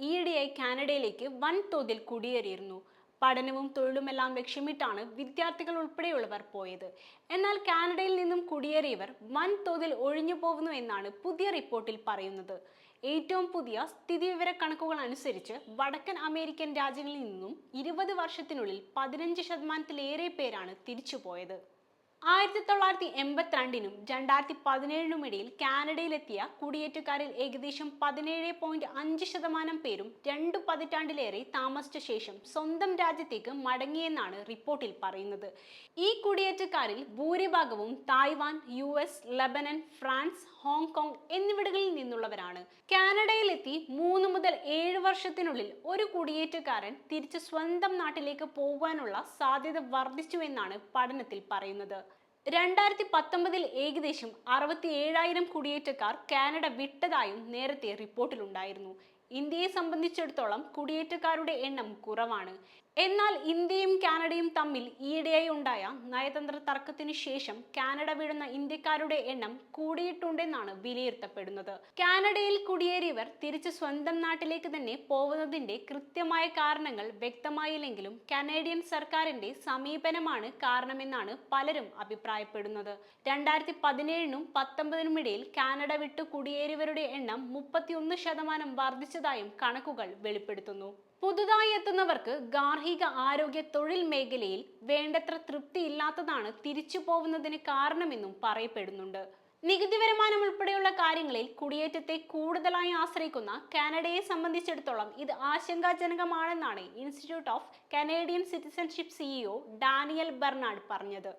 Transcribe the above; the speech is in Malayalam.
ഇന്ത്യക്കായി കാനഡയിലേക്ക് വൻതോതിൽ കുടിയേറിയിരുന്നു. പഠനവും തൊഴിലുമെല്ലാം ലക്ഷ്യമിട്ടാണ് വിദ്യാർത്ഥികൾ ഉൾപ്പെടെയുള്ളവർ പോയത്. എന്നാൽ കാനഡയിൽ നിന്നും കുടിയേറിയവർ വൻതോതിൽ ഒഴിഞ്ഞു പോകുന്നു എന്നാണ് പുതിയ റിപ്പോർട്ടിൽ പറയുന്നത്. ഏറ്റവും പുതിയ സ്ഥിതിവിവര കണക്കുകൾ അനുസരിച്ച് വടക്കൻ അമേരിക്കൻ രാജ്യങ്ങളിൽ നിന്നും ഇരുപത് വർഷത്തിനുള്ളിൽ പതിനഞ്ച് ശതമാനത്തിലേറെ പേരാണ് തിരിച്ചുപോയത്. ആയിരത്തി തൊള്ളായിരത്തി എൺപത്തിരണ്ടിനും രണ്ടായിരത്തി പതിനേഴിനും ഇടയിൽ കാനഡയിലെത്തിയ കുടിയേറ്റക്കാരിൽ ഏകദേശം പതിനേഴ് പോയിന്റ് അഞ്ച് ശതമാനം പേരും രണ്ടു പതിറ്റാണ്ടിലേറെ താമസിച്ച ശേഷം സ്വന്തം രാജ്യത്തേക്ക് മടങ്ങിയെന്നാണ് റിപ്പോർട്ടിൽ പറയുന്നത്. ഈ കുടിയേറ്റക്കാരിൽ ഭൂരിഭാഗവും Taiwan U S Lebanon France Hong Kong എന്നിവിടങ്ങളിൽ നിന്നുള്ളവരാണ്. കാനഡയിലെത്തി മൂന്ന് മുതൽ ഏഴ് വർഷത്തിനുള്ളിൽ ഒരു കുടിയേറ്റക്കാരൻ തിരിച്ച് സ്വന്തം നാട്ടിലേക്ക് പോകാനുള്ള സാധ്യത വർദ്ധിച്ചു എന്നാണ് പഠനത്തിൽ പറയുന്നത്. രണ്ടായിരത്തി പത്തൊമ്പതിൽ ഏകദേശം അറുപത്തി ഏഴായിരം കുടിയേറ്റക്കാർ കാനഡ വിട്ടതായും നേരത്തെ റിപ്പോർട്ടിലുണ്ടായിരുന്നു. ഇന്ത്യയെ സംബന്ധിച്ചിടത്തോളം കുടിയേറ്റക്കാരുടെ എണ്ണം കുറവാണ്. എന്നാൽ ഇന്ത്യയും കാനഡയും തമ്മിൽ ഈയിടെയായി ഉണ്ടായ നയതന്ത്ര തർക്കത്തിന് ശേഷം കാനഡ വിടുന്ന ഇന്ത്യക്കാരുടെ എണ്ണം കൂടിയിട്ടുണ്ടെന്നാണ് വിലയിരുത്തപ്പെടുന്നത്. കാനഡയിൽ കുടിയേറിയവർ തിരിച്ച് സ്വന്തം നാട്ടിലേക്ക് തന്നെ പോകുന്നതിന്റെ കൃത്യമായ കാരണങ്ങൾ വ്യക്തമായില്ലെങ്കിലും കനേഡിയൻ സർക്കാരിന്റെ സമീപനമാണ് കാരണമെന്നാണ് പലരും അഭിപ്രായപ്പെടുന്നത്. രണ്ടായിരത്തി പതിനേഴിനും പത്തൊമ്പതിനും ഇടയിൽ കാനഡ വിട്ടു കുടിയേറിയവരുടെ എണ്ണം മുപ്പത്തിയൊന്ന് ശതമാനം വർദ്ധിച്ചതായും കണക്കുകൾ വെളിപ്പെടുത്തുന്നു. പുതുതായി എത്തുന്നവർക്ക് ഗാർഹിക ആരോഗ്യ തൊഴിൽ മേഖലയിൽ വേണ്ടത്ര തൃപ്തി ഇല്ലാത്തതാണ് തിരിച്ചു പോകുന്നതിന് കാരണമെന്നും പറയപ്പെടുന്നുണ്ട്. നികുതി വരുമാനം ഉൾപ്പെടെയുള്ള കാര്യങ്ങളിൽ കുടിയേറ്റത്തെ കൂടുതലായി ആശ്രയിക്കുന്ന കാനഡയെ സംബന്ധിച്ചിടത്തോളം ഇത് ആശങ്കാജനകമാണെന്നാണ് Institute of Canadian Citizenship CEO Daniel Bernard പറഞ്ഞത്.